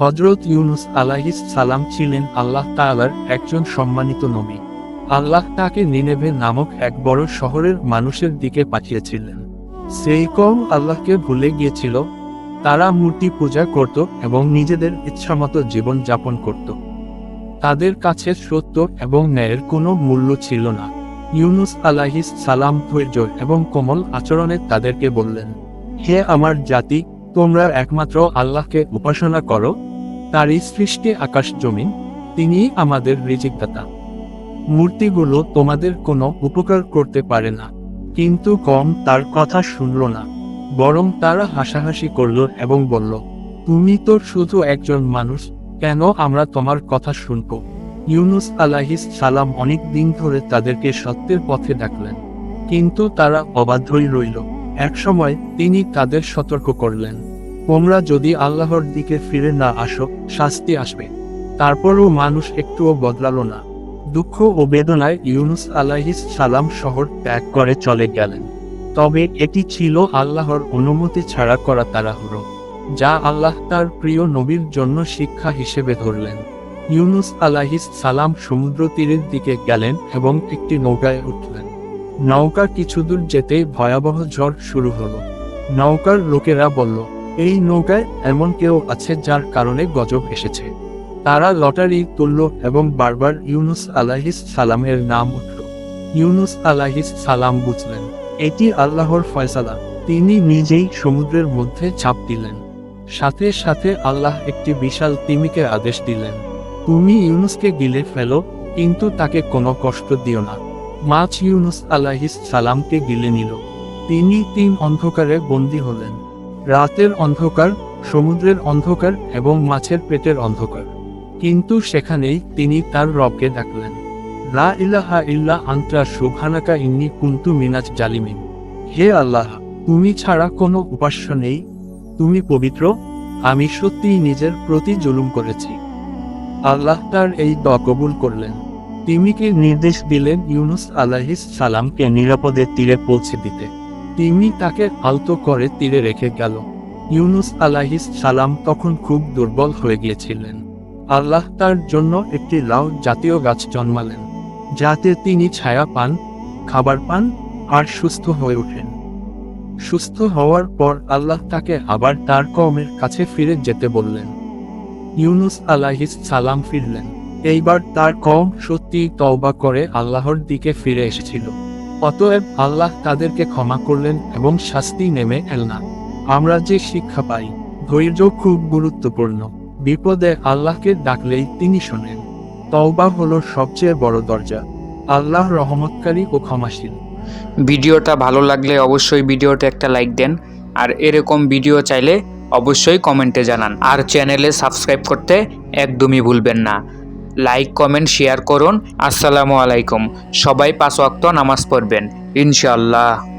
হজরত ইউনুস আলাহিস সালাম ছিলেন আল্লাহ তাআলার একজন সম্মানিত নবী। আল্লাহ তাকে নিনেভে নামক এক বড় শহরের মানুষের দিকে পাঠিয়েছিলেন। সেই কম আল্লাহকে ভুলে গিয়েছিল, তারা মূর্তি পূজা করত এবং নিজেদের ইচ্ছামতো জীবন যাপন করত। তাদের কাছে সত্য এবং ন্যায়ের কোনো মূল্য ছিল না। ইউনুস আলাহিস সালাম ধৈর্য এবং কোমল আচরণে তাদেরকে বললেন, হে আমার জাতি, তোমরা একমাত্র আল্লাহকে উপাসনা করো তারই সৃষ্টি আকাশ জমিন তিনি আমাদের রিজিকদাতা। মূর্তিগুলো তোমাদের কোনো উপকার করতে পারে না। কিন্তু কম তার কথা শুনল না। বরং তারা হাসাহাসি করল এবং বলল, তুমি তো শুধু একজন মানুষ, কেন আমরা তোমার কথা শুনব? ইউনুস আলাহিস সালাম অনেক দিন ধরে তাদেরকে সত্যের পথে ডাকলেন। কিন্তু তারা অবাধ্যই রইল। একসময় তিনি তাদের সতর্ক করলেন। তোমরা যদি আল্লাহর দিকে ফিরে না আসো, শাস্তি আসবে। তারপরও মানুষ একটুও বদলালো না। দুঃখ ও বেদনায় ইউনুস আলাহিস সালাম শহর ত্যাগ করে চলে গেলেন। তবে এটি ছিল আল্লাহর অনুমতি ছাড়া করা তাড়াহুড়ো, যা আল্লাহ তার প্রিয় নবীর জন্য শিক্ষা হিসেবে ধরলেন। ইউনুস আলাহিস সালাম সমুদ্র তীরের দিকে গেলেন এবং একটি নৌকায় উঠলেন। নৌকা কিছুদূর যেতে ভয়াবহ ঝড় শুরু হলো। নৌকার লোকেরা বলল এই নৌকায় এমন কেউ আছে যার কারণে গজব এসেছে। তারা লটারি তুলল এবং বারবার ইউনুস আলাহিস সালামের নাম উঠল। ইউনুস আলাহিস সালাম বুঝলেন, এটি আল্লাহর ফয়সালা। তিনি নিজেই সমুদ্রের মধ্যে চাপ দিলেন। সাথে সাথে আল্লাহ একটি বিশাল তিমিকে আদেশ দিলেন, তুমি ইউনুসকে গিলে ফেলো, কিন্তু তাকে কোনো কষ্ট দিও না। মাছ ইউনুস আলাহিস সালামকে গিলে নিল। তিনি তিন অন্ধকারে বন্দী হলেন। রাতের অন্ধকার, সমুদ্রের অন্ধকার এবং মাছের পেটের অন্ধকার। কিন্তু সেখানেই তিনি তার রবকে ডাকলেন লা ইলাহা ইল্লা আন্ত্রা সুবহানাকা ইন্নি কুন্তু মিনাজ জালিমিন। হে আল্লাহ, তুমি ছাড়া কোনো উপাস্য নেই। তুমি পবিত্র। আমি সত্যিই নিজের প্রতি জুলুম করেছি। আল্লাহ তার এই দোয়া কবুল করলেন। তিমিকে নির্দেশ দিলেন ইউনুস আলাহিস সালামকে নিরাপদে তীরে পৌঁছে দিতে? তিমি তাকে আলতো করে তীরে রেখে গেল। ইউনুস আলাহিস সালাম তখন খুব দুর্বল হয়ে গিয়েছিলেন। আল্লাহ তার জন্য একটি লাউ জাতীয় গাছ জন্মালেন, যাতে তিনি ছায়া পান, খাবার পান, আর সুস্থ হয়ে ওঠেন। সুস্থ হওয়ার পর আল্লাহ তাকে আবার তার কমের কাছে ফিরে যেতে বললেন। ইউনুস আলাহিস সালাম ফিরলেন। এইবার তার কম সত্যি তওবা করে আল্লাহর দিকে ফিরে এসেছিল। অতএব আল্লাহ তাদেরকে ক্ষমা করলেন এবং শাস্তি নেমে এল না। আমরা যে শিক্ষা পাই, ধৈর্য খুব গুরুত্বপূর্ণ। বিপদে আল্লাহকে ডাকলেই তিনি শোনেন। তওবা হলো সবচেয়ে বড় দরজা। আল্লাহ রহমতকারী ও ক্ষমাশীল। ভিডিওটা ভালো লাগলে অবশ্যই ভিডিওটা একটা লাইক দেন, আর এরকম ভিডিও চাইলে অবশ্যই কমেন্টে জানান। আর চ্যানেলে সাবস্ক্রাইব করতে একদমই ভুলবেন না। লাইক কমেন্ট শেয়ার করুন। আসসালামু আলাইকুম। সবাই পাঁচ ওয়াক্ত নামাজ পড়বেন। ইনশাআল্লাহ।